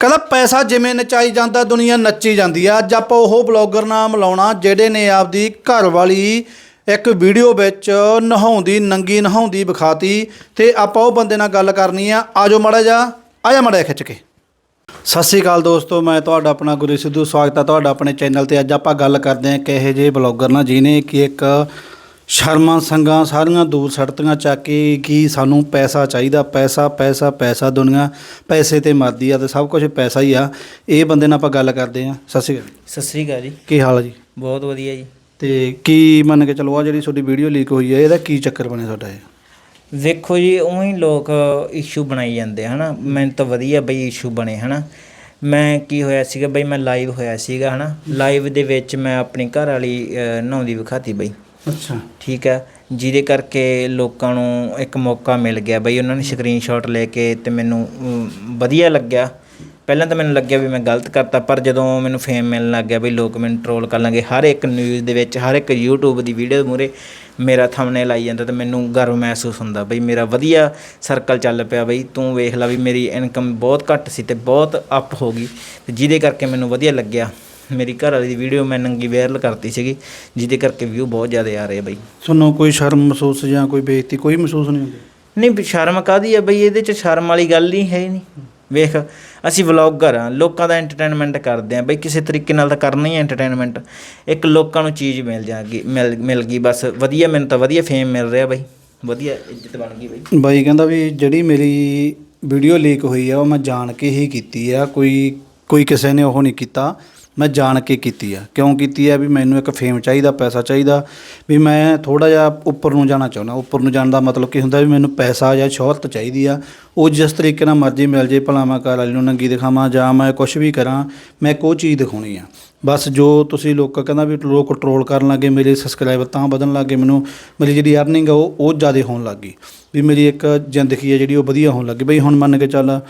ਕਹਿੰਦਾ ਪੈਸਾ ਜਿਵੇਂ ਨਚਾਈ ਜਾਂਦਾ, ਦੁਨੀਆ ਨੱਚੀ ਜਾਂਦੀ ਆ। ਅੱਜ ਆਪਾਂ ਉਹ ਬਲੌਗਰ ਨਾਲ ਮਿਲਾਉਣਾ ਜਿਹੜੇ ਨੇ ਆਪਦੀ ਘਰ ਵਾਲੀ ਇੱਕ ਵੀਡੀਓ ਵਿੱਚ ਨਹਾਉਂਦੀ, ਨੰਗੀ ਨਹਾਉਂਦੀ ਵਿਖਾਤੀ ਤੇ ਆਪਾਂ ਉਹ ਬੰਦੇ ਨਾਲ ਗੱਲ ਕਰਨੀ ਆ। ਆਜੋ ਮੜਾ ਜਾ ਆਜਾ ਮੜਾ ਖਿੱਚ ਕੇ। ਸਤਿ ਸ਼੍ਰੀ ਅਕਾਲ ਦੋਸਤੋ, ਮੈਂ ਤੁਹਾਡਾ ਆਪਣਾ ਗੁਰੂ ਸਿੱਧੂ ਸਵਾਗਤ ਹੈ ਤੁਹਾਡਾ ਆਪਣੇ ਚੈਨਲ ਤੇ। ਅੱਜ ਆਪਾਂ ਗੱਲ ਕਰਦੇ ਹਾਂ ਕਿ ਇਹੋ ਜਿਹੇ ਬਲੌਗਰ ਨਾਲ ਜਿਹਨੇ ਕਿ ਇੱਕ ਸ਼ਰਮਾਂ ਸੰਗਾਂ ਸਾਰੀਆਂ ਦੂਰ ਸੜਤੀਆਂ ਚੱਕ ਕੇ ਕਿ ਸਾਨੂੰ ਪੈਸਾ ਚਾਹੀਦਾ ਪੈਸਾ ਪੈਸਾ ਪੈਸਾ ਦੁਨੀਆ ਪੈਸੇ ਤੇ ਮਰਦੀ ਆ ਤੇ ਸਭ ਕੁਝ ਪੈਸਾ ਹੀ ਆ। ਇਹ ਬੰਦੇ ਨਾਲ ਆਪਾਂ ਗੱਲ ਕਰਦੇ ਹਾਂ। ਸਤਿ ਸ਼੍ਰੀ ਅਕਾਲ ਸਤਿ ਸ੍ਰੀ ਅਕਾਲ ਜੀ। ਕੀ ਹਾਲ ਹੈ ਜੀ? ਬਹੁਤ ਵਧੀਆ ਜੀ। ਤੇ ਕੀ ਮੰਨ ਕੇ ਚਲੋ ਆ ਜਿਹੜੀ ਤੁਹਾਡੀ ਵੀਡੀਓ ਲੀਕ ਹੋਈ ਹੈ ਇਹਦਾ ਕੀ ਚੱਕਰ ਬਣਿਆ ਤੁਹਾਡਾ ਇਹ? ਵੇਖੋ ਜੀ ਉਹੀ ਲੋਕ ਇਸ਼ੂ ਬਣਾਈ ਜਾਂਦੇ ਆ, ਹਨਾ? ਮੈਨੂੰ ਤਾਂ ਵਧੀਆ ਬਈ ਇਸ਼ੂ ਬਣੇ ਹਨਾ? ਮੈਂ ਕੀ ਹੋਇਆ ਸੀਗਾ ਬਈ ਮੈਂ ਲਾਈਵ ਹੋਇਆ ਸੀਗਾ ਹਨਾ? ਲਾਈਵ ਦੇ ਵਿੱਚ ਮੈਂ ਆਪਣੀ ਘਰ ਵਾਲੀ ਨਹਾਉਂਦੀ ਵਿਖਾਤੀ ਬਈ। ਅੱਛਾ। ਠੀਕ ਹੈ। ਜਿਹਦੇ ਕਰਕੇ ਲੋਕਾਂ ਨੂੰ ਇੱਕ ਮੌਕਾ ਮਿਲ ਗਿਆ। ਬਈ ਉਹਨਾਂ ਨੇ ਸਕਰੀਨਸ਼ਾਟ ਲੈ ਕੇ ਤੇ ਮੈਨੂੰ ਵਧੀਆ ਲੱਗਿਆ। ਪਹਿਲਾਂ ਤਾਂ ਮੈਨੂੰ ਲੱਗਿਆ ਵੀ ਮੈਂ ਗਲਤ ਕਰਤਾ, ਪਰ ਜਦੋਂ ਮੈਨੂੰ ਫੇਮ ਮਿਲਣ ਲੱਗ ਗਿਆ ਬਈ ਲੋਕ ਮੈਨੂੰ ਟਰੋਲ ਕਰ ਲਾਂਗੇ, ਹਰ ਇੱਕ ਨਿਊਜ਼ ਦੇ ਵਿੱਚ, ਹਰ ਇੱਕ YouTube ਦੀ ਵੀਡੀਓ ਮੂਰੇ ਮੇਰਾ ਥੰਬਨੇਲ ਆਈ ਜਾਂਦਾ ਤੇ ਮੈਨੂੰ ਗਰਵ ਮਹਿਸੂਸ ਹੁੰਦਾ ਬਈ ਮੇਰਾ ਵਧੀਆ ਸਰਕਲ ਚੱਲ ਪਿਆ ਬਈ। ਤੂੰ ਵੇਖ ਲੈ ਵੀ ਮੇਰੀ ਇਨਕਮ ਬਹੁਤ ਘੱਟ ਸੀ ਤੇ ਬਹੁਤ ਅਪ ਹੋ ਗਈ। ਤੇ ਜਿਹਦੇ ਕਰਕੇ ਮੈਨੂੰ ਵਧੀਆ ਲੱਗਿਆ। ਮੇਰੀ ਘਰ ਵਾਲੀ ਦੀ ਵੀਡੀਓ ਮੈਂ ਨੰਗੀ ਵਾਇਰਲ ਕਰਤੀ ਸੀਗੀ ਜਿਹਦੇ ਕਰਕੇ ਵਿਊ ਬਹੁਤ ਜ਼ਿਆਦਾ ਆ ਰਹੇ ਬਈ। ਤੁਹਾਨੂੰ ਕੋਈ ਸ਼ਰਮ ਮਹਿਸੂਸ ਜਾਂ ਕੋਈ ਬੇਇੱਜ਼ਤੀ ਕੋਈ ਮਹਿਸੂਸ ਨਹੀਂ ਹੁੰਦੀ? ਨਹੀਂ ਵੀ ਸ਼ਰਮ ਕਾਦੀ ਆ ਬਈ? ਇਹਦੇ ਚ ਸ਼ਰਮ ਵਾਲੀ ਗੱਲ ਹੀ ਹੈ ਹੀ ਨਹੀਂ। ਵੇਖ ਅਸੀਂ ਵਲੌਗਰ ਆ ਲੋਕਾਂ ਦਾ ਐਂਟਰਟੇਨਮੈਂਟ ਕਰਦੇ ਆ ਬਈ ਕਿਸੇ ਤਰੀਕੇ ਨਾਲ ਤਾਂ ਕਰਨਾ ਹੀ ਐਂਟਰਟੇਨਮੈਂਟ ਇੱਕ ਲੋਕਾਂ ਨੂੰ ਚੀਜ਼ ਮਿਲ ਜਾਗੀ ਮਿਲ ਮਿਲ ਗਈ ਬਸ ਵਧੀਆ ਮੈਨੂੰ ਤਾਂ ਵਧੀਆ ਫੇਮ ਮਿਲ ਰਿਹਾ ਬਈ। ਵਧੀਆ ਇੱਜ਼ਤ ਬਣ ਗਈ ਬਈ। ਬਾਈ ਕਹਿੰਦਾ ਵੀ ਜਿਹੜੀ ਮੇਰੀ ਵੀਡੀਓ ਲੀਕ ਹੋਈ ਆ ਉਹ ਮੈਂ ਜਾਣ ਕੇ ਹੀ ਕੀਤੀ ਆ ਕੋਈ ਕੋਈ ਕਿਸੇ ਨੇ ਉਹ ਨਹੀਂ ਕੀਤਾ। ਮੈਂ ਜਾਣ ਕੇ ਕੀਤੀ ਆ। ਕਿਉਂ ਕੀਤੀ ਆ? ਵੀ ਮੈਨੂੰ ਇੱਕ ਫੇਮ ਚਾਹੀਦਾ, ਪੈਸਾ ਚਾਹੀਦਾ। ਵੀ ਮੈਂ ਥੋੜਾ ਜਿਹਾ ਉੱਪਰ ਨੂੰ ਜਾਣਾ ਚਾਹੁੰਦਾ। ਉੱਪਰ ਨੂੰ ਜਾਣ ਦਾ ਮਤਲਬ ਕੀ ਹੁੰਦਾ ਵੀ ਮੈਨੂੰ ਪੈਸਾ ਜਾਂ ਸ਼ੋਹਰਤ ਚਾਹੀਦੀ ਆ। ਉਹ ਜਿਸ ਤਰੀਕੇ ਨਾਲ ਮਰਜ਼ੀ ਮਿਲ ਜੇ, ਭਲਾ ਮੈਂ ਘਰ ਵਾਲੀ ਨੂੰ ਨੰਗੀ ਦਿਖਾਵਾਂ ਜਾਂ ਮੈਂ ਕੁਝ ਵੀ ਕਰਾਂ, ਮੈਂ ਕੋਈ ਚੀਜ਼ ਦਿਖਾਉਣੀ ਆ। ਬਸ ਜੋ ਤੁਸੀਂ ਲੋਕ ਕਹਿੰਦਾ ਵੀ ਲੋਕ ਕੰਟਰੋਲ ਕਰਨ ਲੱਗੇ, ਮੇਰੇ ਸਬਸਕ੍ਰਾਈਬਰ ਤਾਂ ਵਧਣ ਲੱਗੇ ਮੈਨੂੰ, ਮੇਰੀ ਜਿਹੜੀ ਅਰਨਿੰਗ ਆ ਉਹ ਉਹ ਜ਼ਿਆਦਾ ਹੋਣ ਲੱਗ ਗਈ। ਵੀ ਮੇਰੀ ਇੱਕ ਜ਼ਿੰਦਗੀ ਹੈ ਜਿਹੜੀ ਉਹ ਵਧੀਆ ਹੋਣ ਲੱਗੀ ਬਈ ਹੁਣ ਮੰਨ ਕੇ ਚੱਲ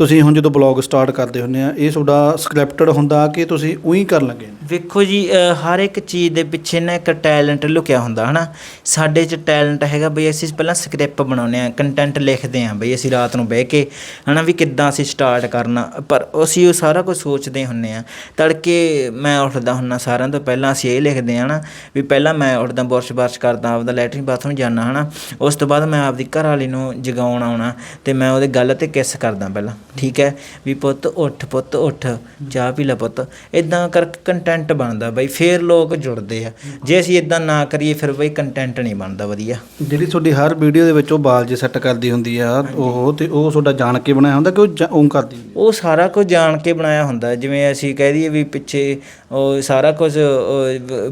ਤੁਸੀਂ ਹੁਣ ਜਦੋਂ ਬਲੌਗ ਸਟਾਰਟ ਕਰਦੇ ਹੁੰਦੇ ਆ, ਇਹ ਤੁਹਾਡਾ ਸਕ੍ਰਿਪਟਡ ਹੁੰਦਾ ਕਿ ਤੁਸੀਂ ਉਹੀ ਕਰਨ ਲੱਗੇ ਨੇ ਵੇਖੋ ਜੀ ਹਰ ਇੱਕ ਚੀਜ਼ ਦੇ ਪਿੱਛੇ ਨਾ ਇੱਕ ਟੈਲੈਂਟ ਲੁਕਿਆ ਹੁੰਦਾ, ਹਨਾ? ਸਾਡੇ 'ਚ ਟੈਲੈਂਟ ਹੈਗਾ ਬਈ ਅਸੀਂ ਪਹਿਲਾਂ ਸਕ੍ਰਿਪਟ ਬਣਾਉਂਦੇ ਆ ਕੰਟੈਂਟ ਲਿਖਦੇ ਆ ਬਈ ਅਸੀਂ ਰਾਤ ਨੂੰ ਬਹਿ ਕੇ, ਹਨਾ, ਵੀ ਕਿੱਦਾਂ ਅਸੀਂ ਸਟਾਰਟ ਕਰਨਾ। ਪਰ ਅਸੀਂ ਉਹ ਸਾਰਾ ਕੁਝ ਸੋਚਦੇ ਹੁੰਨੇ ਆ ਤੜਕੇ ਮੈਂ ਉੱਠਦਾ ਹੁੰਨਾ ਸਾਰਿਆਂ ਤੋਂ ਪਹਿਲਾਂ, ਅਸੀਂ ਇਹ ਲਿਖਦੇ ਆ ਹਨਾ, ਵੀ ਪਹਿਲਾਂ ਮੈਂ ਉੱਠਦਾ, ਬੁਰਸ਼ ਬਰਸ਼ ਕਰਦਾ, ਆਪਦਾ ਲੈਟਰਿਨ ਬਾਥਰੂਮ ਜਾਣਾ ਹਨਾ। ਉਸ ਤੋਂ ਬਾਅਦ ਮੈਂ ਆਪਦੀ ਘਰ ਵਾਲੀ ਨੂੰ ਜਗਾਉਣ ਆਉਣਾ ਤੇ ਮੈਂ ਉਹਦੇ ਗੱਲ ਤੇ ਕਿਸ ਕਰਦਾ ਪਹਿਲਾਂ। ਠੀਕ ਹੈ? ਵੀ ਪੁੱਤ ਉੱਠ ਪੁੱਤ ਉੱਠ ਚਾਹ ਪੀ ਲੈ ਪੁੱਤ। ਇਦਾਂ ਕਰ ਕੰਟੈਂਟ ਬਣਦਾ ਬਈ ਫੇਰ ਲੋਕ ਜੁੜਦੇ ਆ। ਜੇ ਅਸੀਂ ਇਦਾਂ ਨਾ ਕਰੀਏ ਫਿਰ ਬਈ ਕੰਟੈਂਟ ਨਹੀਂ ਬਣਦਾ ਵਧੀਆ। ਜਿਹੜੀ ਤੁਹਾਡੀ ਹਰ ਵੀਡੀਓ ਦੇ ਵਿੱਚ ਉਹ ਬਾਲ ਜੇ ਸੈੱਟ ਕਰਦੀ ਹੁੰਦੀ ਆ ਉਹ ਤੇ ਉਹ ਤੁਹਾਡਾ ਜਾਣ ਕੇ ਬਣਾਇਆ ਹੁੰਦਾ ਕਿ ਉਹ ਉਹ ਕਰਦੀ ਉਹ ਸਾਰਾ ਕੁਝ ਜਾਣ ਕੇ ਬਣਾਇਆ ਹੁੰਦਾ। ਜਿਵੇਂ ਅਸੀਂ ਕਹਿ ਦਈਏ ਵੀ ਪਿੱਛੇ ਉਹ ਸਾਰਾ ਕੁਝ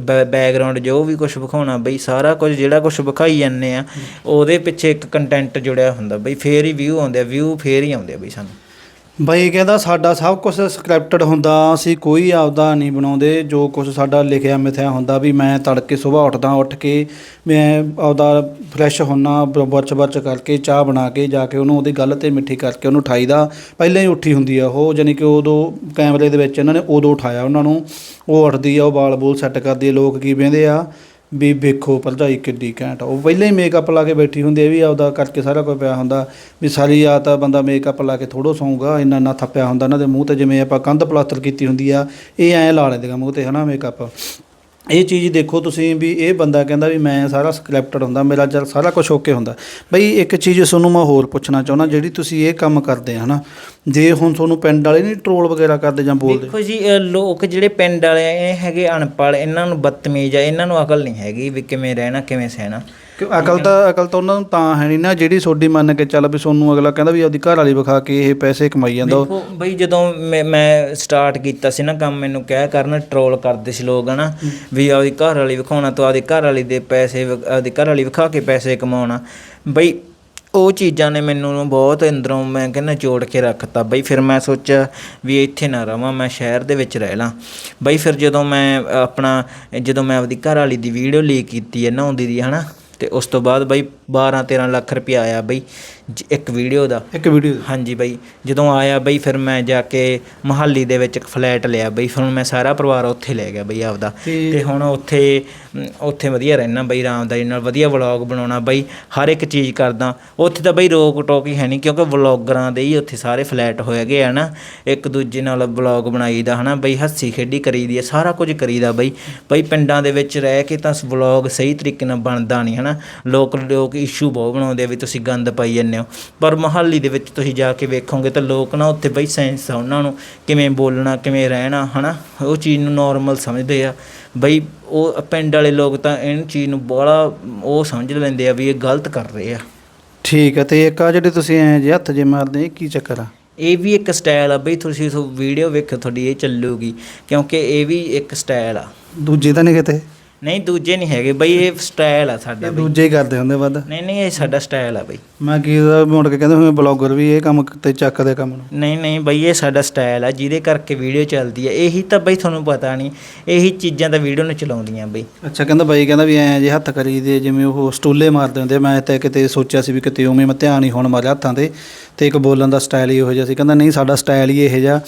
ਬੈਕਗ੍ਰਾਉਂਡ ਜੋ ਵੀ ਕੁਝ ਵਿਖਾਉਣਾ ਬਈ ਸਾਰਾ ਕੁਝ ਜਿਹੜਾ ਕੁਝ ਵਿਖਾਈ ਜਾਂਦੇ ਆ ਉਹਦੇ ਪਿੱਛੇ ਇੱਕ ਕੰਟੈਂਟ ਜੁੜਿਆ ਹੁੰਦਾ ਬਈ ਫੇਰ ਹੀ ਵਿਊ ਆਉਂਦੇ ਆ ਵਿਊ ਫੇਰ ਹੀ ਆਉਂਦੇ ਆ ਬਈ ਸਾਨੂੰ। ਬਾਈ ਕਹਿੰਦਾ ਸਾਡਾ ਸਭ ਕੁਝ ਸਕ੍ਰਿਪਟਡ ਹੁੰਦਾ, ਅਸੀਂ ਕੋਈ ਆਪਦਾ ਨਹੀਂ ਬਣਾਉਂਦੇ, ਜੋ ਕੁਝ ਸਾਡਾ ਲਿਖਿਆ ਮਿਥਿਆ ਹੁੰਦਾ ਵੀ ਮੈਂ ਤੜਕੇ ਸਵੇਰ ਉੱਠਦਾ, ਉੱਠ ਕੇ ਮੈਂ ਆਪਦਾ ਫਰੈਸ਼ ਹੁੰਨਾ ਬਰਚ ਬਰਚ ਕਰਕੇ ਚਾਹ ਬਣਾ ਕੇ ਜਾ ਕੇ ਉਹਨੂੰ ਉਹਦੀ ਗੱਲ ਤੇ ਮਿੱਠੀ ਕਰਕੇ ਉਹਨੂੰ ਉਠਾਈਦਾ ਪਹਿਲਾਂ ਹੀ ਉੱਠੀ ਹੁੰਦੀ ਆ ਉਹ ਜਾਨੀ ਕਿ ਉਦੋਂ ਕੈਮਰੇ ਦੇ ਵਿੱਚ ਇਹਨਾਂ ਨੇ ਉਦੋਂ ਉਠਾਇਆ ਉਹਨਾਂ ਨੂੰ। ਉਹ ਉੱਠਦੀ ਆ, ਉਹ ਬਾਲ ਬੂਲ ਸੈੱਟ ਕਰਦੀ ਆ, ਲੋਕ ਕੀ ਕਹਿੰਦੇ ਆ? ਵੀ ਵੇਖੋ ਭਰਜਾਈ ਕਿੱਡੀ ਘੈਂਟ ਆ। ਉਹ ਪਹਿਲਾਂ ਹੀ ਮੇਕਅਪ ਲਾ ਕੇ ਬੈਠੀ ਹੁੰਦੀ ਇਹ ਵੀ ਆਪਦਾ ਕਰਕੇ ਸਾਰਾ ਕੁਝ ਪਿਆ ਹੁੰਦਾ ਵੀ ਸਾਰੀ ਰਾਤ ਤਾਂ ਬੰਦਾ ਮੇਕਅਪ ਲਾ ਕੇ ਥੋੜੋ ਸੌਂਗਾ ਇੰਨਾ ਨਾ ਥੱਪਿਆ ਹੁੰਦਾ ਇਹਨਾਂ ਦੇ ਮੂੰਹ ਤੇ ਜਿਵੇਂ ਆਪਾਂ ਕੰਧ ਪਲਾਸਟਰ ਕੀਤੀ ਹੁੰਦੀ ਆ, ਇਹ ਐਂ ਲਾ ਲੈਂਦੇ ਮੂੰਹ ਤੇ, ਹਨਾ ਮੇਕਅਪ ਇਹ ਚੀਜ਼ ਦੇਖੋ ਤੁਸੀਂ ਵੀ ਇਹ ਬੰਦਾ ਕਹਿੰਦਾ ਵੀ ਮੈਂ ਸਾਰਾ ਸਕ੍ਰਿਪਟਡ ਹੁੰਦਾ, ਮੇਰਾ ਜਦ ਸਾਰਾ ਕੁਝ ਓਕੇ ਹੁੰਦਾ। ਬਈ ਇੱਕ ਚੀਜ਼ ਤੁਹਾਨੂੰ ਮੈਂ ਹੋਰ ਪੁੱਛਣਾ ਚਾਹੁੰਦਾ, ਜਿਹੜੀ ਤੁਸੀਂ ਇਹ ਕੰਮ ਕਰਦੇ ਆ, ਹਨਾ? ਜੇ ਹੁਣ ਤੁਹਾਨੂੰ ਪਿੰਡ ਵਾਲੇ ਨਹੀਂ ਟਰੋਲ ਵਗੈਰਾ ਕਰਦੇ ਜਾਂ ਬੋਲਦੇ। ਦੇਖੋ ਜੀ ਲੋਕ ਜਿਹੜੇ ਪਿੰਡ ਵਾਲੇ ਆ, ਇਹ ਹੈਗੇ ਅਨਪੜ੍ਹ, ਇਹਨਾਂ ਨੂੰ ਬਦਤਮੀਜ਼ ਆ, ਇਹਨਾਂ ਨੂੰ ਅਕਲ ਨਹੀਂ ਹੈਗੀ ਵੀ ਕਿਵੇਂ ਰਹਿਣਾ, ਕਿਵੇਂ ਸਹਿਣਾ। ਅਕਲ ਤਾਂ ਅਕਲ ਤਾਂ ਉਹਨਾਂ ਨੂੰ ਤਾਂ ਹੈ ਨਹੀਂ ਨਾ ਜਿਹੜੀ ਤੁਹਾਡੀ ਮੰਨ ਕੇ ਚੱਲ ਵੀ ਸੋਨੂੰ ਅਗਲਾ ਕਹਿੰਦਾ ਵੀ ਆਪਦੀ ਘਰ ਵਾਲੀ ਵਿਖਾ ਕੇ ਇਹ ਪੈਸੇ ਕਮਾਈ ਜਾਂਦਾ ਦੇਖੋ ਬਈ ਜਦੋਂ ਮੈਂ- ਮੈਂ ਸਟਾਰਟ ਕੀਤਾ ਸੀ ਨਾ ਕੰਮ ਮੈਨੂੰ ਕਹਿ ਕਰਨ ਟਰੋਲ ਕਰਦੇ ਸੀ ਲੋਕ ਹਨਾ? ਵੀ ਆਪਦੀ ਘਰ ਵਾਲੀ ਵਿਖਾਉਣਾ ਤੋਂ ਆਪਦੀ ਘਰ ਵਾਲੀ ਦੇ ਪੈਸੇ ਆਪਦੀ ਘਰ ਵਾਲੀ ਵਿਖਾ ਕੇ ਪੈਸੇ ਕਮਾਉਣਾ। ਬਈ ਉਹ ਚੀਜ਼ਾਂ ਨੇ ਮੈਨੂੰ ਬਹੁਤ ਅੰਦਰੋਂ ਮੈਂ ਕਹਿੰਦਾ ਜੋੜ ਕੇ ਰੱਖਤਾ। ਬਈ ਫਿਰ ਮੈਂ ਸੋਚਿਆ ਵੀ ਇੱਥੇ ਨਾ ਰਵਾਂ ਮੈਂ ਸ਼ਹਿਰ ਦੇ ਵਿੱਚ ਰਹਿ ਲਾਂ। ਬਈ ਫਿਰ ਜਦੋਂ ਮੈਂ ਆਪਣਾ ਜਦੋਂ ਮੈਂ ਆਪਦੀ ਘਰ ਵਾਲੀ ਦੀ ਵੀਡੀਓ ਲੀਕ ਕੀਤੀ ਹੈ ਨਹਾਉਂਦੀ ਦੀ ਹਨਾ? ਤੇ ਉਸ ਤੋਂ ਬਾਅਦ ਬਈ 12 13 ਲੱਖ ਰੁਪਇਆ ਆਇਆ ਬਈ ਜ- ਇੱਕ ਵੀਡੀਓ ਦਾ। ਇੱਕ ਵੀਡੀਓ ਹਾਂਜੀ ਬਈ ਜਦੋਂ ਆਇਆ ਬਈ ਫਿਰ ਮੈਂ ਜਾ ਕੇ ਮਹਾਲੀ ਦੇ ਵਿੱਚ ਇੱਕ ਫਲੈਟ ਲਿਆ ਬਈ ਫਿਰ ਹੁਣ ਮੈਂ ਸਾਰਾ ਪਰਿਵਾਰ ਉੱਥੇ ਲੈ ਗਿਆ ਬਈ ਆਪਦਾ। ਤੇ- ਤੇ ਹੁਣ ਉੱਥੇ ਮ, ਉੱਥੇ ਵਧੀਆ ਰਹਿਣਾ ਬਈ ਆਰਾਮਦਾਰੀ ਨਾਲ ਵਧੀਆ ਵਲੌਗ ਬਣਾਉਣਾ ਬਈ ਹਰ ਇੱਕ ਚੀਜ਼ ਕਰਦਾ। ਉੱਥੇ ਤਾਂ ਬਈ ਰੋਕ ਟੋਕ ਹੀ ਹੈ ਨਹੀਂ ਕਿਉਂਕਿ ਵਲੌਗਰਾਂ ਦੇ ਹੀ ਉੱਥੇ ਸਾਰੇ ਫਲੈਟ ਹੋਏ ਗਏ ਆ ਨਾ। ਇੱਕ ਦੂਜੇ ਨਾਲ ਵਲੌਗ ਬਣਾਈਦਾ ਹਨਾ ਬਈ ਹੱਸੀ ਖੇਡੀ ਕਰੀਦੀ ਹੈ ਸਾਰਾ ਕੁਝ ਕਰੀਦਾ ਬਈ। ਬਈ ਪਿੰਡਾਂ ਦੇ ਵਿੱਚ ਰਹਿ ਕੇ ਤਾਂ ਵਲੌਗ ਸਹੀ ਤਰੀਕੇ ਨਾਲ ਬਣਦਾ ਨਹੀਂ ਹਨਾ। ਲੋਕ ਲੋਕ ਇਸ਼ੂ ਬਹੁਤ ਬਣਾਉਂਦੇ ਆ ਵੀ ਤੁਸੀਂ ਗੰਦ ਪਾਈ ਜਾਂਦੇ ਹੋ। ਪਰ ਮਹੱਲੀ ਦੇ ਵਿੱਚ ਤੁਸੀਂ ਜਾ ਕੇ ਵੇਖੋਗੇ ਤਾਂ ਲੋਕ ਨਾ ਉੱਥੇ ਬਈ ਸੈਂਸ ਆ ਉਹਨਾਂ ਨੂੰ ਕਿਵੇਂ ਬੋਲਣਾ ਕਿਵੇਂ ਰਹਿਣਾ ਹਨਾ? ਉਹ ਚੀਜ਼ ਨੂੰ ਨਾਰਮਲ ਸਮਝਦੇ ਆ। ਬਈ ਉਹ ਪਿੰਡ ਵਾਲੇ ਲੋਕ ਤਾਂ ਇਹ ਚੀਜ਼ ਨੂੰ ਬੜਾ ਉਹ ਸਮਝ ਲੈਂਦੇ ਆ ਵੀ ਇਹ ਗਲਤ ਕਰ ਰਹੇ ਆ। ਠੀਕ ਹੈ ਤੇ ਇੱਕ ਆ ਜਿਹੜੇ ਤੁਸੀਂ ਐ ਜੇ ਹੱਥ ਜੇ ਮਾਰਦੇ ਇਹ ਕੀ ਚੱਕਰ ਆ? ਇਹ ਵੀ ਇੱਕ ਸਟਾਈਲ ਆ ਬਈ ਤੁਸੀਂ ਵੀਡੀਓ ਵੇਖੋ ਤੁਹਾਡੀ ਇਹ ਚੱਲੂਗੀ ਕਿਉਂਕਿ ਇਹ ਵੀ ਇੱਕ ਸਟਾਈਲ ਆ। ਦੂਜੇ ਤਾਂ ਨਹੀਂ ਕਿਤੇ? ਨਹੀਂ ਦੂਜੇ ਨਹੀਂ ਹੈਗੇ ਬਈ ਇਹ ਸਟਾਈਲ ਆ ਸਾਡਾ ਇਹ ਬਈ। ਦੂਜੇ ਹੀ ਕਰਦੇ ਹੁੰਦੇ ਵੱਧ। ਨਹੀਂ ਨਹੀਂ ਇਹ ਸਾਡਾ ਸਟਾਈਲ ਆ ਬਈ। ਮੈਂ ਕੀ ਦਾ ਮੁੜ ਕੇ ਕਹਿੰਦੇ ਹੋਏ ਬਲੌਗਰ ਵੀ ਇਹ ਕੰਮ ਤੇ ਚੱਕਦੇ ਕੰਮ ਨੂੰ। ਨਹੀਂ ਨਹੀਂ ਬਈ ਇਹ ਸਾਡਾ ਸਟਾਈਲ ਆ ਜਿਹਦੇ ਕਰਕੇ ਵੀਡੀਓ ਚੱਲਦੀ ਹੈ ਇਹੀ ਤਾਂ ਬਈ ਤੁਹਾਨੂੰ ਪਤਾ ਨਹੀਂ ਇਹੀ ਚੀਜ਼ਾਂ ਤਾਂ ਵੀਡੀਓ ਨੂੰ ਚਲਾਉਂਦੀਆਂ ਬਈ। ਅੱਛਾ ਕਹਿੰਦਾ ਬਾਈ ਕਹਿੰਦਾ ਵੀ ਐ ਜੇ ਹੱਥ ਕਰੀਦੇ ਜਿਵੇਂ ਉਹ ਸਟੂਲੇ ਮਾਰਦੇ ਹੁੰਦੇ ਮੈਂ ਤਾਂ ਕਿਤੇ ਸੋਚਿਆ ਸੀ ਵੀ ਕਿਤੇ ਉਵੇਂ ਮੈਂ ਧਿਆਨ ਹੀ ਹੁਣ ਮਾਰਿਆ ਹੱਥਾਂ ਤੇ। ਤੇ ਇੱਕ ਬੋਲਣ ਦਾ ਸਟਾਈਲ ਹੀ ਇਹੋ ਜਿਹਾ ਸੀ। ਕਹਿੰਦਾ ਨਹੀਂ ਸਾਡਾ ਸਟਾਈਲ ਹੀ ਇਹੋ ਜਿਹਾ।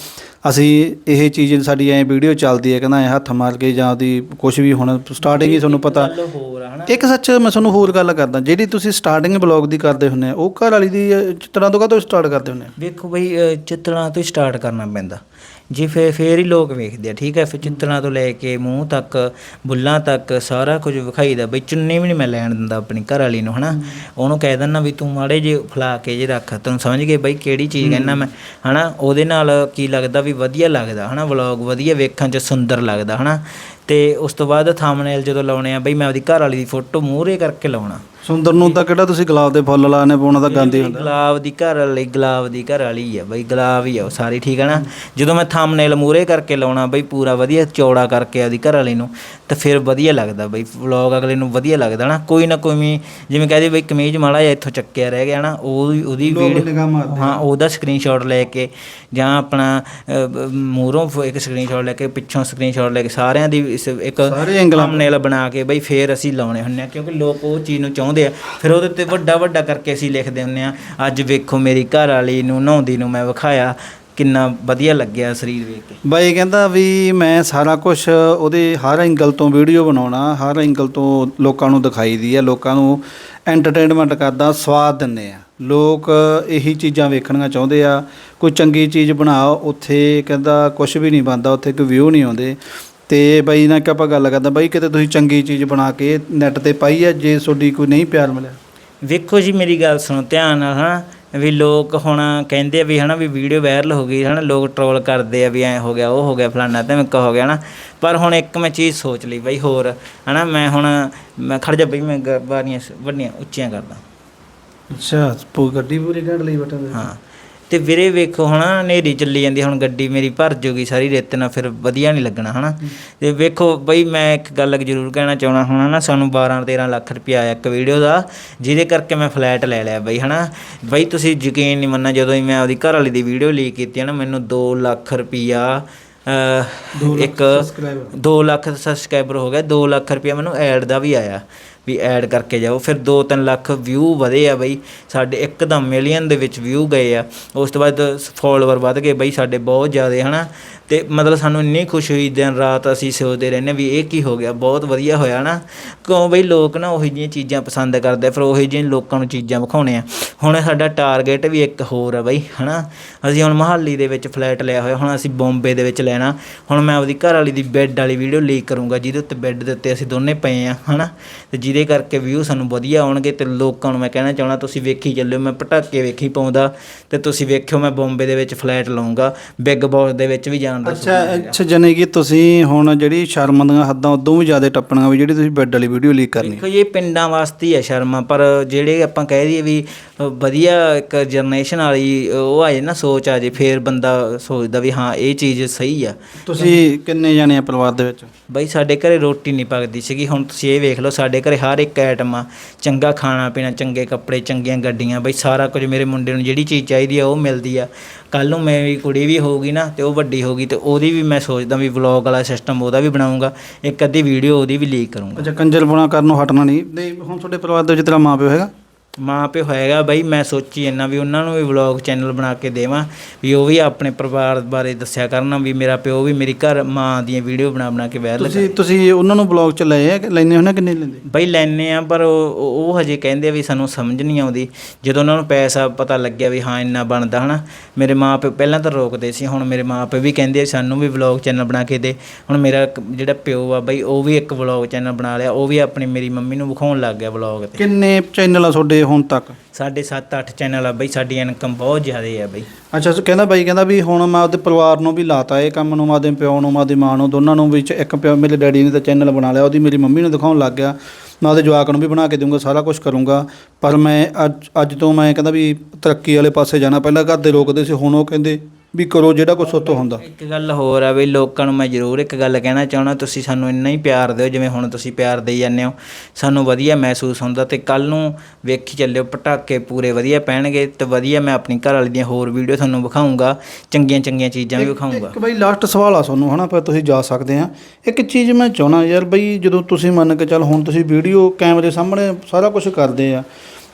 ਅਸੀਂ ਇਹ ਚੀਜ਼ ਸਾਡੀ ਐ ਵੀਡੀਓ ਚੱਲਦੀ ਹੈ ਕਹਿੰਦਾ ਐ ਹੱਥ ਮਾਰ ਕੇ ਜਾਂ ਉਹਦੀ ਕੁਝ ਵੀ ਹੁਣ ਸਟਾਰਟਿੰਗ ਹੀ ਤੁਹਾਨੂੰ ਪਤਾ ਹੋਰ ਆ ਹਨਾ? ਇੱਕ ਸੱਚ ਮੈਂ ਤੁਹਾਨੂੰ ਹੋਰ ਗੱਲ ਕਰਦਾ ਜਿਹੜੀ ਤੁਸੀਂ ਸਟਾਰਟਿੰਗ ਬਲੌਗ ਦੀ ਕਰਦੇ ਹੁੰਦੇ ਆ ਉਹ ਘਰ ਵਾਲੀ ਦੀ ਚਿੱਤਰਾਂ ਤੋਂ ਕਦੋਂ ਸਟਾਰਟ ਕਰਦੇ ਹੁੰਦੇ ਆ ਵੇਖੋ ਬਈ ਅਹ ਚਿੱਤਰਾਂ ਤੋਂ ਹੀ ਸਟਾਰਟ ਕਰਨਾ ਪੈਂਦਾ। ਜੀ ਫੇਰ ਫੇਰ ਹੀ ਲੋਕ ਵੇਖਦੇ ਆ ਠੀਕ ਹੈ? ਫਿਰ ਚਿੱਤਰਾਂ ਤੋਂ ਲੈ ਕੇ ਮੂੰਹ ਤੱਕ ਬੁੱਲਾਂ ਤੱਕ ਸਾਰਾ ਕੁਝ ਵਿਖਾਈਦਾ। ਬਈ ਚੁੰਨੀ ਵੀ ਨਹੀਂ ਮੈਂ ਲੈਣ ਦਿੰਦਾ ਆਪਣੀ ਘਰ ਵਾਲੀ ਨੂੰ ਹਨਾ? ਉਹਨੂੰ ਕਹਿ ਦਿੰਦਾ ਵੀ ਤੂੰ ਮਾੜੇ ਜੇ ਫਲਾ ਕੇ ਜੇ ਰੱਖ ਤੈਨੂੰ ਸਮਝ ਗਏ ਬਈ ਕਿਹੜੀ ਚੀਜ਼ ਕਹਿਣਾ ਮੈਂ ਹਨਾ? ਉਹਦੇ ਨਾਲ ਕੀ ਲੱਗਦਾ ਵੀ ਵਧੀਆ ਲੱਗਦਾ ਹਨਾ? ਵਲੌਗ ਵਧੀਆ ਵੇਖਣ 'ਚ ਸੁੰਦਰ ਲੱਗਦਾ ਹਨਾ? ਤੇ ਉਸ ਤੋਂ ਬਾਅਦ ਥੰਬਨੇਲ ਜਦੋਂ ਲਾਉਣੇ ਆ, ਬਈ ਮੈਂ ਉਹਦੀ ਘਰ ਵਾਲੀ ਦੀ ਫੋਟੋ ਮੂਹਰੇ ਕਰਕੇ ਲਾਉਣਾ। ਸੁੰਦਰ ਨੂੰ ਤਾਂ ਕਿਹੜਾ ਤੁਸੀਂ ਗੁਲਾਬ ਦੇ ਫੁੱਲ ਲਾਣੇ ਪਾਉਣਾ ਤਾਂ ਗੰਦ ਹੀ ਹੁੰਦਾ। ਗੁਲਾਬ ਦੀ ਘਰ ਵਾਲੀ ਗੁਲਾਬ ਦੀ ਘਰ ਵਾਲੀ ਆ ਬਈ ਗੁਲਾਬ ਹੀ ਆ ਉਹ ਸਾਰੀ ਠੀਕ ਹੈ ਨਾ? ਜਦੋਂ ਮੈਂ ਥੰਬਨੇਲ ਮੂਰੇ ਕਰਕੇ ਲਾਉਣਾ ਬਈ ਪੂਰਾ ਵਧੀਆ ਚੌੜਾ ਕਰਕੇ ਆਦੀ ਘਰ ਵਾਲੀ ਨੂੰ ਤਾਂ ਫਿਰ ਵਧੀਆ ਲੱਗਦਾ ਬਈ ਵਲੌਗ ਅਗਲੇ ਨੂੰ ਵਧੀਆ ਲੱਗਦਾ ਨਾ। ਕੋਈ ਨਾ ਕੋਈ ਜਿਵੇਂ ਕਹਦੇ ਬਈ ਕਮੀਜ਼ ਮਾੜਾ ਜਿਹਾ ਇੱਥੋਂ ਚੱਕਿਆ ਰਹਿ ਗਿਆ ਨਾ ਉਹਦੀ ਉਹਦੀ ਵੀਡੀਓ ਹਾਂ ਉਹਦਾ ਸਕਰੀਨਸ਼ਾਟ ਲੈ ਕੇ ਜਾਂ ਆਪਣਾ ਮੂਹਰੋਂ ਫੋ- ਇੱਕ ਸਕਰੀਨਸ਼ਾਟ ਲੈ ਕੇ ਪਿੱਛੋਂ ਸਕਰੀਨਸ਼ਾਟ ਲੈ ਕੇ ਸਾਰਿਆਂ ਦੀ ਇੱਕ ਥੰਬਨੇਲ ਬਣਾ ਕੇ ਬਈ ਫੇਰ ਅਸੀਂ ਲਾਉਣੇ ਹੁੰਨੇ ਆ ਕਿਉਂਕਿ ਲੋਕ ਉਹ ਚੀਜ਼ ਨੂੰ ਚਾਹੁੰਦੇ ਆ। ਫਿਰ ਉਹਦੇ ਤੇ ਵੱਡਾ ਵੱਡਾ ਕਰਕੇ ਅਸੀਂ ਲਿਖਦੇ ਹੁੰਨੇ ਆ, ਅੱਜ ਵੇਖੋ ਮੇਰੀ ਘਰ ਵਾਲੀ ਨੂੰ, ਨਹਾਉਂਦੀ ਨੂੰ ਮੈਂ ਵਿਖਾਇਆ, ਕਿੰਨਾ ਵਧੀਆ ਲੱਗਿਆ ਸਰੀਰ ਵੇਖ ਕੇ। ਬਾਈ ਕਹਿੰਦਾ ਵੀ ਮੈਂ ਸਾਰਾ ਕੁਝ ਉਹਦੇ ਹਰ ਐਂਗਲ ਤੋਂ ਵੀਡੀਓ ਬਣਾਉਣਾ, ਹਰ ਐਂਗਲ ਤੋਂ ਲੋਕਾਂ ਨੂੰ ਦਿਖਾਈ ਦੀ ਹੈ ਲੋਕਾਂ ਨੂੰ ਐਂਟਰਟੇਨਮੈਂਟ ਕਰਦਾ, ਸਵਾਦ ਦਿੰਦੇ ਆ। ਲੋਕ ਇਹੀ ਚੀਜ਼ਾਂ ਵੇਖਣੀਆਂ ਚਾਹੁੰਦੇ ਆ, ਕੋਈ ਚੰਗੀ ਚੀਜ਼ ਬਣਾਓ, ਉੱਥੇ ਕਹਿੰਦਾ ਕੁਝ ਵੀ ਨਹੀਂ ਬਣਦਾ, ਉੱਥੇ ਕੋਈ ਵਿਊ ਨਹੀਂ ਆਉਂਦੇ। ਤੇ ਬਾਈ ਨਾਲ ਕਿ ਆਪਾਂ ਗੱਲ ਕਰਦਾ ਬਾਈ ਕਿਤੇ ਤੁਸੀਂ ਚੰਗੀ ਚੀਜ਼ ਬਣਾ ਕੇ ਨੈਟ ਤੇ ਪਾਈ ਹੈ ਜੇ ਤੁਹਾਡੀ ਕੋਈ ਨਹੀਂ ਪਿਆਰ ਮਿਲਿਆ। ਵੇਖੋ ਜੀ ਮੇਰੀ ਗੱਲ ਸੁਣੋ ਧਿਆਨ ਨਾਲ ਹਾਂ ਵੀ ਲੋਕ ਹੁਣ ਕਹਿੰਦੇ ਆ ਵੀ ਹਨਾ ਵੀ ਵੀਡੀਓ ਵਾਇਰਲ ਹੋ ਗਈ ਹਨਾ ਲੋਕ ਟਰੋਲ ਕਰਦੇ ਆ ਵੀ ਐ ਹੋ ਗਿਆ ਉਹ ਹੋ ਗਿਆ ਫਲਾਨਾ ਤੇ ਮੈਂ ਹੋ ਗਿਆ ਨਾ ਪਰ ਹੁਣ ਇੱਕ ਮੈਂ ਚੀਜ਼ ਸੋਚ ਲਈ ਬਈ ਹੋਰ ਹਨਾ ਮੈਂ ਹੁਣ ਮੈਂ ਖੜ ਜਾ ਬਈ ਮੈਂ ਬਾਰੀਆਂ ਵੱਡੀਆਂ ਉੱਚੀਆਂ ਕਰਦਾ। ਅੱਛਾ ਪੂ ਗੱਡੀ ਪੂਰੀ ਕੱਢ ਲਈ ਬਟਨ ਹਾਂ। ਤੇ ਵੀਰੇ ਵੇਖੋ ਹਨਾ ਹਨੇਰੀ ਚੱਲੀ ਜਾਂਦੀ ਹੁਣ ਗੱਡੀ ਮੇਰੀ ਭਰ ਜੂਗੀ ਸਾਰੀ ਰੇਤੇ ਨਾਲ ਫਿਰ ਵਧੀਆ ਨਹੀਂ ਲੱਗਣਾ ਹਨਾ। ਤੇ ਵੇਖੋ ਬਈ ਮੈਂ ਇੱਕ ਗੱਲ ਜ਼ਰੂਰ ਕਹਿਣਾ ਚਾਹਣਾ ਹੁਣ ਨਾ ਸਾਨੂੰ 12 13 ਲੱਖ ਰੁਪਇਆ ਆਇਆ ਇੱਕ ਵੀਡੀਓ ਦਾ ਜਿਹਦੇ ਕਰਕੇ ਮੈਂ ਫਲੈਟ ਲੈ ਲਿਆ ਬਈ ਹਨਾ। ਬਈ ਤੁਸੀਂ ਯਕੀਨ ਨਹੀਂ ਮੰਨਣਾ ਜਦੋਂ ਹੀ ਮੈਂ ਆਪਦੀ ਘਰ ਵਾਲੀ ਦੀ ਵੀਡੀਓ ਲੀਕ ਕੀਤੀ ਨਾ ਮੈਨੂੰ 2 ਲੱਖ ਰੁਪਇਆ ਇੱਕ 2 ਲੱਖ ਸਬਸਕ੍ਰਾਈਬਰ ਹੋ ਗਿਆ 2 ਲੱਖ ਰੁਪਇਆ ਮੈਨੂੰ ਐਡ ਦਾ ਵੀ ਆਇਆ। ਵੀ ਐਡ ਕਰਕੇ ਜਾਓ। ਫਿਰ 2-3 ਲੱਖ ਵਿਊ ਵਧੇ ਆ ਬਈ। ਸਾਡੇ ਇੱਕਦਮ ਮਿਲੀਅਨ ਦੇ ਵਿੱਚ ਵਿਊ ਗਏ ਆ। ਉਸ ਤੋਂ ਬਾਅਦ ਫੋਲੋਵਰ ਵਧ ਗਏ ਬਈ। ਸਾਡੇ ਬਹੁਤ ਜ਼ਿਆਦੇ, ਹਨਾ? ਤੇ ਮਤਲਬ ਸਾਨੂੰ ਇੰਨੀ ਖੁਸ਼ ਹੋਈ, ਦਿਨ ਰਾਤ ਅਸੀਂ ਸੋਚਦੇ ਰਹਿੰਦੇ ਵੀ ਇਹ ਕੀ ਹੋ ਗਿਆ, ਬਹੁਤ ਵਧੀਆ ਹੋਇਆ ਨਾ। ਕਿਉਂ ਬਈ ਲੋਕ ਨਾ ਉਹੀ ਜਿਹੀਆਂ ਚੀਜ਼ਾਂ ਪਸੰਦ ਕਰਦੇ ਫਿਰ ਉਹੀ ਜਿਹੀਆਂ ਲੋਕਾਂ ਨੂੰ ਚੀਜ਼ਾਂ ਵਿਖਾਉਣੇ ਆ। ਹੁਣ ਸਾਡਾ ਟਾਰਗੇਟ ਵੀ ਇੱਕ ਹੋਰ ਆ ਬਈ, ਹਨਾ? ਅਸੀਂ ਹੁਣ ਮਹਾਲੀ ਦੇ ਵਿੱਚ ਫਲੈਟ ਲਿਆ ਹੋਇਆ, ਹੁਣ ਅਸੀਂ ਬੰਬੇ ਦੇ ਵਿੱਚ ਲੈਣਾ। ਹੁਣ ਮੈਂ ਆਪਦੀ ਘਰ ਵਾਲੀ ਦੀ ਬੈੱਡ ਵਾਲੀ ਵੀਡੀਓ ਲੀਕ ਕਰੂੰਗਾ, ਜਿਹਦੇ ਉੱਤੇ ਬੈੱਡ ਦੇ ਉੱਤੇ ਅਸੀਂ ਦੋਨੇ ਪਏ ਆ, ਹਨਾ? ਤੇ ਜਿਹਦੇ ਕਰਕੇ ਵਿਊ ਸਾਨੂੰ ਵਧੀਆ ਆਉਣਗੇ ਤੇ ਲੋਕਾਂ ਨੂੰ ਮੈਂ ਕਹਿਣਾ ਚਾਹਣਾ ਤੁਸੀਂ ਵੇਖੀ ਚੱਲਿਓ, ਮੈਂ ਪਟਾਕੇ ਵੇਖੀ ਪਾਉਂਦਾ ਤੇ ਤੁਸੀਂ ਵੇਖਿਓ, ਮੈਂ ਬੰਬੇ ਦੇ ਵਿੱਚ ਫਲੈਟ ਲਵਾਂਗਾ ਬਿਗ ਬੌਸ ਦੇ ਵਿੱਚ ਵੀ ਜਾਣ ਦਾ ਅੱਛਾ ਅੱਛਾ ਜਾਨੀ ਕਿ ਤੁਸੀਂ ਹੁਣ ਜਿਹੜੀ ਸ਼ਰਮ ਦੀਆਂ ਹੱਦਾਂ ਉਦੋਂ ਵੀ ਜ਼ਿਆਦਾ ਟੱਪਣੀਆਂ ਵੀ ਜਿਹੜੀ ਤੁਸੀਂ ਬੈੱਡ ਵਾਲੀ ਵੀਡੀਓ ਲੀਕ ਕਰਨੀ। ਦੇਖੋ ਇਹ ਪਿੰਡਾਂ ਵਾਸਤੇ ਹੀ ਹੈ ਸ਼ਰਮਾ ਪਰ ਜਿਹੜੇ ਆਪਾਂ ਕਹਿ ਦਈਏ ਵੀ ਵਧੀਆ ਇੱਕ ਜਨਰੇਸ਼ਨ ਵਾਲੀ ਉਹ ਆ ਜੇ ਨਾ ਸੋਚ ਆ ਜੇ ਫੇਰ ਬੰਦਾ ਸੋਚਦਾ ਵੀ ਹਾਂ ਇਹ ਚੀਜ਼ ਸਹੀ ਆ। ਤੁਸੀਂ ਕਿੰਨੇ ਜਾਣੇ ਆ ਪਰਿਵਾਰ ਦੇ ਵਿੱਚ? ਬਈ ਸਾਡੇ ਘਰੇ ਰੋਟੀ ਨਹੀਂ ਪੱਕਦੀ ਸੀਗੀ ਹੁਣ ਤੁਸੀਂ ਇਹ ਵੇਖ ਲਓ ਸਾਡੇ ਘਰੇ ਹਰ ਇੱਕ ਆਈਟਮ ਆ। ਚੰਗਾ ਖਾਣਾ ਪੀਣਾ ਚੰਗੇ ਕੱਪੜੇ ਚੰਗੀਆਂ ਗੱਡੀਆਂ ਬਈ ਸਾਰਾ ਕੁਝ ਮੇਰੇ ਮੁੰਡੇ ਨੂੰ ਜਿਹੜੀ ਚੀਜ਼ ਚਾਹੀਦੀ ਆ ਉਹ ਮਿਲਦੀ ਆ। ਕੱਲ ਨੂੰ ਮੇਰੀ ਕੁੜੀ ਵੀ ਹੋਊਗੀ ਨਾ ਤੇ ਉਹ ਵੱਡੀ ਹੋਊਗੀ ਤੇ ਉਹਦੀ ਵੀ ਮੈਂ ਸੋਚਦਾ ਵੀ ਵਲੌਗ ਵਾਲਾ ਸਿਸਟਮ ਉਹਦਾ ਵੀ ਬਣਾਉਂਗਾ ਇੱਕ ਅੱਧੀ ਵੀਡੀਓ ਉਹਦੀ ਵੀ ਲੀਕ ਕਰੂੰਗਾ। ਅੱਛਾ, ਕੰਜਰ ਬੁਣਾ ਕਰਨ ਨੂੰ ਹਟਣਾ ਨਹੀਂ। ਤੇ ਹੁਣ ਤੁਹਾਡੇ ਪਰਿਵਾਰ ਦੇ ਵਿੱਚ ਤੇਰਾ ਮਾਂ ਪਿਓ ਹੈਗਾ? ਮਾਂ ਪਿਓ ਹੋਏਗਾ ਬਈ ਮੈਂ ਸੋਚੀ ਇੰਨਾ ਵੀ ਉਹਨਾਂ ਨੂੰ ਵੀ ਵਲੌਗ ਚੈਨਲ ਬਣਾ ਕੇ ਦੇਵਾਂ ਵੀ ਉਹ ਵੀ ਆਪਣੇ ਪਰਿਵਾਰ ਬਾਰੇ ਦੱਸਿਆ ਕਰਨ ਵੀ ਮੇਰਾ ਪਿਓ ਵੀ ਮੇਰੀ ਘਰ ਮਾਂ ਦੀਆਂ ਵੀਡੀਓ ਬਣਾ ਬਣਾ ਕੇ ਵਾਇਰਲ ਤੁਸੀਂ ਤੁਸੀਂ ਉਹਨਾਂ ਨੂੰ ਬਲੌਗ ਚ ਲਏ ਆ ਕਿ ਲੈਨੇ ਹੋ ਨਾ ਕਿ ਨਹੀਂ ਲੈਂਦੇ? ਬਈ ਲੈਨੇ ਆ ਪਰ ਉਹ ਹਜੇ ਕਹਿੰਦੇ ਆ ਵੀ ਸਾਨੂੰ ਸਮਝ ਨਹੀਂ ਆਉਂਦੀ। ਜਦੋਂ ਉਹਨਾਂ ਨੂੰ ਪੈਸਾ ਪਤਾ ਲੱਗਿਆ ਵੀ ਹਾਂ ਇੰਨਾ ਬਣਦਾ ਹਨਾ ਮੇਰੇ ਮਾਂ ਪਿਓ ਪਹਿਲਾਂ ਤਾਂ ਰੋਕਦੇ ਸੀ ਹੁਣ ਮੇਰੇ ਮਾਂ ਪਿਓ ਵੀ ਕਹਿੰਦੇ ਆ ਸਾਨੂੰ ਵੀ ਵਲੌਗ ਚੈਨਲ ਬਣਾ ਕੇ ਦੇ। ਹੁਣ ਮੇਰਾ ਜਿਹੜਾ ਪਿਓ ਆ ਬਈ ਉਹ ਵੀ ਇੱਕ ਵਲੌਗ ਚੈਨਲ ਬਣਾ ਲਿਆ ਉਹ ਵੀ ਆਪਣੀ ਮੇਰੀ ਮੰਮੀ ਨੂੰ ਵਿਖਾਉਣ ਲੱਗ ਗਿਆ ਵਲੌਗ ਤੇ। ਕਿੰਨੇ ਚੈਨਲ ਆ ਤੁਹਾਡੇ? ਹੁਣ ਤੱਕ? ਸਾਡੇ 7-8 ਚੈਨਲ ਆ ਬਈ ਸਾਡੀ ਇਨਕਮ ਬਹੁਤ ਜ਼ਿਆਦਾ ਆ ਬਈ। ਅੱਛਾ ਸੋ ਕਹਿੰਦਾ ਬਾਈ ਕਹਿੰਦਾ ਵੀ ਹੁਣ ਮੈਂ ਆਪਦੇ ਪਰਿਵਾਰ ਨੂੰ ਵੀ ਲਾਤਾ ਇਹ ਕੰਮ ਨੂੰ ਮੈਂ ਆਪਦੇ ਪਿਓ ਨੂੰ ਮੈਂ ਆਪਦੀ ਮਾਂ ਨੂੰ ਦੋਨਾਂ ਨੂੰ ਵਿੱਚ ਇੱਕ ਪਿਓ ਮੇਰੇ ਡੈਡੀ ਨੇ ਤਾਂ ਚੈਨਲ ਬਣਾ ਲਿਆ ਉਹਦੀ ਮੇਰੀ ਮੰਮੀ ਨੂੰ ਦਿਖਾਉਣ ਲੱਗ ਗਿਆ। ਮੈਂ ਆਪਦੇ ਜਵਾਕ ਨੂੰ ਵੀ ਬਣਾ ਕੇ ਦਊਂਗਾ ਸਾਰਾ ਕੁਝ ਕਰੂੰਗਾ। ਪਰ ਮੈਂ ਅੱਜ ਅੱਜ ਤੋਂ ਮੈਂ ਕਹਿੰਦਾ ਵੀ ਤਰੱਕੀ ਵਾਲੇ ਪਾਸੇ ਜਾਣਾ ਪਹਿਲਾਂ ਘਰ ਦੇ ਰੋਕਦੇ ਸੀ ਹੁਣ ਉਹ ਕਹਿੰਦੇ ਵੀ ਕਰੋ ਜਿਹੜਾ ਕੁਛ ਉੱਤੋਂ ਹੁੰਦਾ। ਇੱਕ ਗੱਲ ਹੋਰ ਆ ਬਈ ਲੋਕਾਂ ਨੂੰ ਮੈਂ ਜ਼ਰੂਰ ਇੱਕ ਗੱਲ ਕਹਿਣਾ ਚਾਹਣਾ ਤੁਸੀਂ ਸਾਨੂੰ ਇੰਨਾ ਹੀ ਪਿਆਰ ਦਿਓ ਜਿਵੇਂ ਹੁਣ ਤੁਸੀਂ ਪਿਆਰ ਦੇਈ ਜਾਂਦੇ ਹੋ। ਸਾਨੂੰ ਵਧੀਆ ਮਹਿਸੂਸ ਹੁੰਦਾ ਤੇ ਕੱਲ ਨੂੰ ਵੇਖੀ ਚੱਲਿਓ ਪਟਾਕੇ ਪੂਰੇ ਵਧੀਆ ਪੈਣਗੇ ਤੇ ਵਧੀਆ ਮੈਂ ਆਪਣੀ ਘਰ ਵਾਲੀ ਦੀਆਂ ਹੋਰ ਵੀਡੀਓ ਤੁਹਾਨੂੰ ਵਿਖਾਉਂਗਾ ਚੰਗੀਆਂ ਚੰਗੀਆਂ ਚੀਜ਼ਾਂ ਵੀ ਵਿਖਾਉਂਗਾ ਇੱਕ ਬਈ ਲਾਸਟ ਸਵਾਲ ਆ ਤੁਹਾਨੂੰ ਹਨਾ? ਪਰ ਤੁਸੀਂ ਜਾ ਸਕਦੇ ਆ ਇੱਕ ਚੀਜ਼ ਮੈਂ ਚਾਹਣਾ ਯਾਰ ਬਈ ਜਦੋਂ ਤੁਸੀਂ ਮੰਨ ਕੇ ਚੱਲ ਹੁਣ ਤੁਸੀਂ ਵੀਡੀਓ ਕੈਮਰੇ ਸਾਹਮਣੇ ਸਾਰਾ ਕੁਝ ਕਰਦੇ ਆ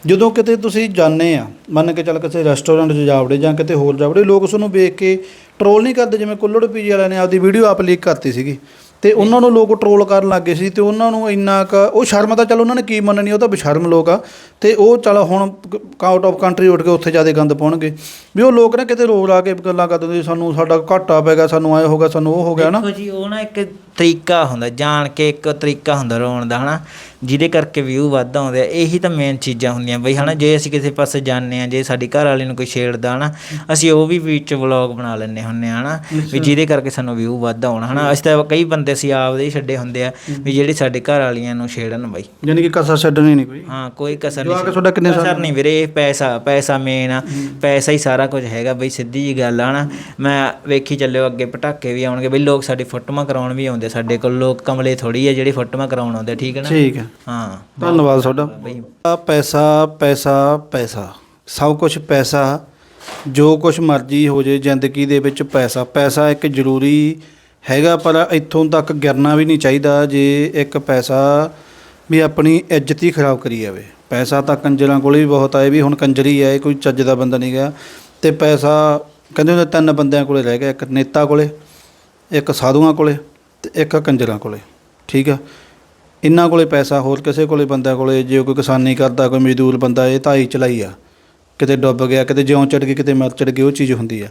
ਜਦੋਂ ਕਿਤੇ ਤੁਸੀਂ ਜਾਂਦੇ ਆ, ਮੰਨ ਕੇ ਚੱਲ ਕਿਸੇ ਰੈਸਟੋਰੈਂਟ 'ਚ ਜਾਵੜੇ ਜਾਂ ਕਿਤੇ ਹੋਰ ਜਾਵੜੇ, ਲੋਕ ਉਸ ਨੂੰ ਵੇਖ ਕੇ ਟਰੋਲ ਨਹੀਂ ਕਰਦੇ, ਜਿਵੇਂ ਕੁੱਲੜ ਪੀਜੀ ਵਾਲਿਆਂ ਨੇ ਆਪਦੀ ਵੀਡੀਓ ਆਪ ਲੀਕ ਕਰਤੀ ਸੀਗੀ। ਤੇ ਉਹਨਾਂ ਨੂੰ ਲੋਕ ਟਰੋਲ ਕਰਨ ਲੱਗੇ ਸੀ ਤੇ ਉਹਨਾਂ ਨੂੰ ਇੰਨਾ ਕ, ਉਹ ਸ਼ਰਮ ਤਾਂ ਚੱਲ ਉਹਨਾਂ ਨੇ ਕੀ ਮੰਨਣੀ, ਉਹ ਤਾਂ ਬੇਸ਼ਰਮ ਲੋਕ ਆ। ਤੇ ਉਹ ਚੱਲ ਹੁਣ ਆਊਟ ਆਫ ਕੰਟਰੀ ਉੱਠ ਕੇ ਉੱਥੇ ਜ਼ਿਆਦਾ ਗੰਦ ਪਾਉਣਗੇ। ਵੀ ਉਹ ਲੋਕ ਨਾ ਕਿਤੇ ਰੋ ਲਾ ਕੇ ਗੱਲਾਂ ਕਰਦੇ ਹੁੰਦੇ ਸੀ, ਸਾਨੂੰ ਸਾਡਾ ਘਾਟਾ ਪੈ ਗਿਆ ਸਾਨੂੰ ਐ ਹੋ ਗਿਆ ਸਾਨੂੰ ਉਹ ਹੋ ਗਿਆ ਨਾ ਦੇਖੋ ਜੀ ਉਹ ਨਾ ਇੱਕ ਤਰੀਕਾ ਹੁੰਦਾ ਜਾਣ ਕੇ ਇੱਕ ਤਰੀਕਾ ਹੁੰਦਾ ਰੋਣ ਦਾ ਹਨਾ? ਜਿਹਦੇ ਕਰਕੇ ਵਿਊ ਵੱਧ ਆਉਂਦੇ ਆ ਇਹੀ ਤਾਂ ਮੇਨ ਚੀਜ਼ਾਂ ਹੁੰਦੀਆਂ ਬਈ ਹਨਾ? ਜੇ ਅਸੀਂ ਕਿਸੇ ਪਾਸੇ ਜਾਂਦੇ ਆ ਜੇ ਸਾਡੀ ਘਰ ਵਾਲੇ ਨੂੰ ਕੋਈ ਛੇੜਦਾ ਹਨਾ? ਅਸੀਂ ਉਹ ਵੀ ਵਿੱਚ ਵਲੌਗ ਬਣਾ ਲੈਂਦੇ ਹੁੰਨੇ ਆ ਹਨਾ? ਵੀ ਜਿਹਦੇ ਕਰਕੇ ਸਾਨੂੰ ਵਿਊ ਵੱਧ ਆਉਣ ਹਨਾ? ਅਸੀਂ ਤਾਂ ਕਈ ਬੰਦੇ ਸੀ ਆਪਦੇ ਹੀ ਛੱਡੇ ਹੁੰਦੇ ਆ ਵੀ ਜਿਹੜੇ ਸਾਡੇ ਘਰ ਵਾਲੀਆਂ ਨੂੰ ਛੇੜਨ ਬਈ। ਯਾਨੀ ਕਿ ਕਸਰ ਛੱਡਣੀ ਨਹੀਂ ਕੋਈ। ਹਾਂ ਕੋਈ ਕਸਰ ਜਵਾਕ ਨਹੀਂ ਤੁਹਾਡਾ ਕਿੰਨੇ ਸਾਲ ਕਸਰ ਨਹੀਂ ਵੀਰੇ ਪੈਸਾ ਪੈਸਾ ਮੇਨ ਆ ਪੈਸਾ ਹੀ ਸਾਰਾ ਕੁਝ ਹੈਗਾ ਬਈ ਸਿੱਧੀ ਜੀ ਗੱਲ ਆ ਹਨਾ ਮੈਂ ਵੇਖੀ ਚੱਲਿਓ ਅੱਗੇ ਪਟਾਕੇ ਵੀ ਆਉਣਗੇ। ਬਈ ਲੋਕ ਸਾਡੀ ਫੋਟੋਆਂ ਕਰਾਉਣ ਵੀ ਆਉਂਦੇ ਸਾਡੇ ਕੋਲ। ਲੋਕ ਕਮਲੇ ਥੋੜੀ ਆ ਜਿਹੜੇ ਫੋਟੋਆਂ ਕਰਾਉਣ ਆਉਂਦੇ ਠੀਕ ਹੈ ਨਾ? ਠੀਕ ਹੈ ਹਾਂ। ਧੰਨਵਾਦ ਤੁਹਾਡਾ। ਪੈਸਾ ਪੈਸਾ ਪੈਸਾ। ਸਭ ਕੁਝ ਪੈਸਾ। ਜੋ ਕੁਝ ਮਰਜ਼ੀ ਹੋ ਜੇ ਜ਼ਿੰਦਗੀ ਦੇ ਵਿੱਚ ਪੈਸਾ। ਪੈਸਾ ਇੱਕ ਜ਼ਰੂਰੀ ਹੈਗਾ ਪਰ ਇੱਥੋਂ ਤੱਕ ਗਿਰਨਾ ਵੀ ਨਹੀਂ ਚਾਹੀਦਾ ਜੇ ਇੱਕ ਪੈਸਾ ਵੀ ਆਪਣੀ ਇੱਜ਼ਤ ਹੀ ਖਰਾਬ ਕਰੀ ਜਾਵੇ। ਪੈਸਾ ਤਾਂ ਕੰਜਰਾਂ ਕੋਲ ਵੀ ਬਹੁਤ ਆਏ ਵੀ ਹੁਣ ਕੰਜਰੀ ਇਹ ਕੋਈ ਚੱਜ ਦਾ ਬੰਦਾ ਨਹੀਂ ਗਿਆ ਤੇ ਪੈਸਾ ਕਹਿੰਦੇ ਹੁੰਦੇ ਤਿੰਨ ਬੰਦਿਆਂ ਕੋਲੇ ਰਹਿ ਗਿਆ, ਇੱਕ ਨੇਤਾ ਕੋਲੇ, ਇੱਕ ਸਾਧੂਆਂ ਕੋਲੇ ਤੇ ਇੱਕ ਕੰਜਰਾਂ ਕੋਲੇ, ਠੀਕ ਆ? ਇਹਨਾਂ ਕੋਲੇ ਪੈਸਾ, ਹੋਰ ਕਿਸੇ ਕੋਲੇ ਬੰਦਾ ਕੋਲੇ, ਜੇ ਕੋਈ ਕਿਸਾਨੀ ਕਰਦਾ, ਕੋਈ ਮਜ਼ਦੂਰ ਬੰਦਾ, ਇਹ ਤਾਂ ਹੀ ਚਲਾਈ ਆ। ਕਿਤੇ ਡੁੱਬ ਗਿਆ, ਕਿਤੇ ਜਿਉਂ ਚੜ ਗਈ, ਕਿਤੇ ਮਰ ਚੜ ਗਈ, ਉਹ ਚੀਜ਼ ਹੁੰਦੀ ਆ।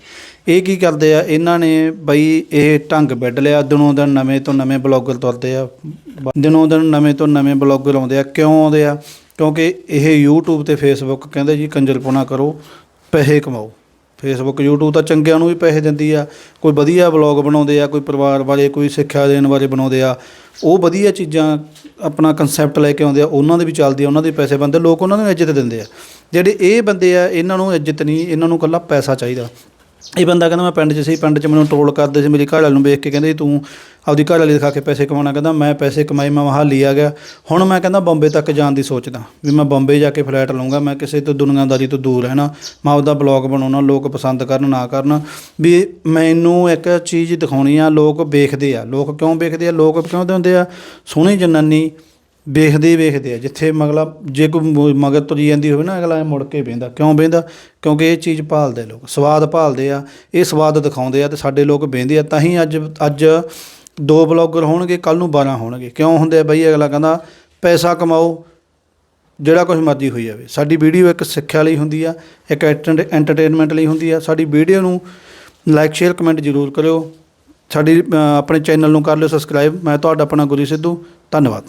ਇਹ ਕੀ ਕਰਦੇ ਆ? ਇਹਨਾਂ ਨੇ ਬਈ ਇਹ ਢੰਗ ਵਿੱਢ ਲਿਆ, ਦਿਨੋਂ ਦਿਨ ਨਵੇਂ ਤੋਂ ਨਵੇਂ ਬਲੌਗਰ ਤੁਰਦੇ ਆ। ਬ- ਦਿਨੋਂ ਦਿਨ ਨਵੇਂ ਤੋਂ ਨਵੇਂ ਬਲੌਗਰ ਆਉਂਦੇ ਆ। ਕਿਉਂ ਆਉਂਦੇ ਆ? ਕਿਉਂਕਿ ਇਹ YouTube ਤੇ Facebook ਕਹਿੰਦੇ ਜੀ ਕੰਜਰਪੁਣਾ ਕਰੋ ਪੈਸੇ ਕਮਾਓ। ਫੇਸਬੁੱਕ YouTube ਤਾਂ ਚੰਗਿਆਂ ਨੂੰ ਵੀ ਪੈਸੇ ਦਿੰਦੀ ਆ। ਕੋਈ ਵਧੀਆ ਵਲੌਗ ਬਣਾਉਂਦੇ ਆ, ਕੋਈ ਪਰਿਵਾਰ ਬਾਰੇ, ਕੋਈ ਸਿੱਖਿਆ ਦੇਣ ਬਾਰੇ ਬਣਾਉਂਦੇ ਆ। ਉਹ ਵਧੀਆ ਚੀਜ਼ਾਂ ਆਪਣਾ ਕਨਸੈਪਟ ਲੈ ਕੇ ਆਉਂਦੇ ਆ, ਉਹਨਾਂ ਦੇ ਵੀ ਚੱਲਦੀ ਆ, ਉਹਨਾਂ ਦੇ ਪੈਸੇ ਬੰਦੇ ਲੋਕ ਉਹਨਾਂ ਨੂੰ ਇੱਜ਼ਤ ਦਿੰਦੇ ਆ। ਜਿਹੜੇ ਇਹ ਬੰਦੇ ਆ, ਇਹਨਾਂ ਨੂੰ ਇੱਜ਼ਤ ਨਹੀਂ, ਇਹਨਾਂ ਨੂੰ ਇਕੱਲਾ ਪੈਸਾ ਚਾਹੀਦਾ। ਇਹ ਬੰਦਾ ਕਹਿੰਦਾ ਮੈਂ ਪਿੰਡ 'ਚ ਸੀ ਪਿੰਡ 'ਚ ਮੈਨੂੰ ਟਰੋਲ ਕਰਦੇ ਸੀ ਮੇਰੀ ਘਰ ਵਾਲੀ ਨੂੰ ਵੇਖ ਕੇ ਕਹਿੰਦੇ ਸੀ, ਤੂੰ ਆਪਦੀ ਘਰ ਵਾਲੀ ਦਿਖਾ ਕੇ ਪੈਸੇ ਕਮਾਉਣਾ ਕਹਿੰਦਾ ਮੈਂ ਪੈਸੇ ਕਮਾਏ ਮੈਂ ਮਹਾਲੀ ਆ ਗਿਆ। ਹੁਣ ਮੈਂ ਕਹਿੰਦਾ ਬੰਬੇ ਤੱਕ ਜਾਣ ਦੀ ਸੋਚਦਾ ਵੀ ਮੈਂ ਬੰਬੇ ਜਾ ਕੇ ਫਲੈਟ ਲਵਾਂਗਾ ਮੈਂ ਕਿਸੇ ਤੋਂ ਦੁਨੀਆਦਾਰੀ ਤੋਂ ਦੂਰ ਰਹਿਣਾ ਮੈਂ ਆਪਦਾ ਬਲੌਗ ਬਣਾਉਣਾ ਲੋਕ ਪਸੰਦ ਕਰਨ ਨਾ ਕਰਨ ਵੀ ਮੈਨੂੰ ਇੱਕ ਚੀਜ਼ ਦਿਖਾਉਣੀ ਆ ਲੋਕ ਵੇਖਦੇ ਆ ਲੋਕ ਕਿਉਂ ਵੇਖਦੇ ਆ ਲੋਕ ਕਿਉਂ ਹੁੰਦੇ ਆ? ਸੋਹਣੀ ਜਨਾਨੀ ਵੇਖਦੇ ਹੀ ਵੇਖਦੇ ਆ, ਜਿੱਥੇ ਮਗਲਾ, ਜੇ ਕੋਈ ਮਗਰ ਤੁਰੀ ਜਾਂਦੀ ਹੋਵੇ ਨਾ, ਅਗਲਾ ਐਂ ਮੁੜ ਕੇ ਬਹਿੰਦਾ ਕਿਉਂ ਬਹਿੰਦਾ ਕਿਉਂਕਿ ਇਹ ਚੀਜ਼ ਭਾਲਦੇ ਲੋਕ, ਸਵਾਦ ਭਾਲਦੇ ਆ, ਇਹ ਸਵਾਦ ਦਿਖਾਉਂਦੇ ਆ ਤੇ ਸਾਡੇ ਲੋਕ ਬਹਿੰਦੇ ਆ। ਤਾਂ ਹੀ ਅੱਜ ਅੱਜ ਦੋ ਬਲੌਗਰ ਹੋਣਗੇ ਕੱਲ ਨੂੰ 12 ਹੋਣਗੇ। ਕਿਉਂ ਹੁੰਦੇ ਆ ਬਈ? ਅਗਲਾ ਕਹਿੰਦਾ, ਪੈਸਾ ਕਮਾਓ, ਜਿਹੜਾ ਕੁਝ ਮਰਜ਼ੀ ਹੋਈ ਜਾਵੇ। ਸਾਡੀ ਵੀਡੀਓ ਇੱਕ ਸਿੱਖਿਆ ਲਈ ਹੁੰਦੀ ਆ, ਇੱਕ ਐਂਟਰਟੇਨਮੈਂਟ ਲਈ ਹੁੰਦੀ ਆ। ਸਾਡੀ ਵੀਡੀਓ ਨੂੰ ਲਾਈਕ, ਸ਼ੇਅਰ, ਕਮੈਂਟ ਜ਼ਰੂਰ ਕਰਿਓ। ਸਾਡੀ ਆਪਣੇ ਚੈਨਲ ਨੂੰ ਕਰ ਲਿਓ ਸਬਸਕ੍ਰਾਈਬ। ਮੈਂ ਤੁਹਾਡਾ ਆਪਣਾ ਗੁਰੀ ਸਿੱਧੂ। ਧੰਨਵਾਦ।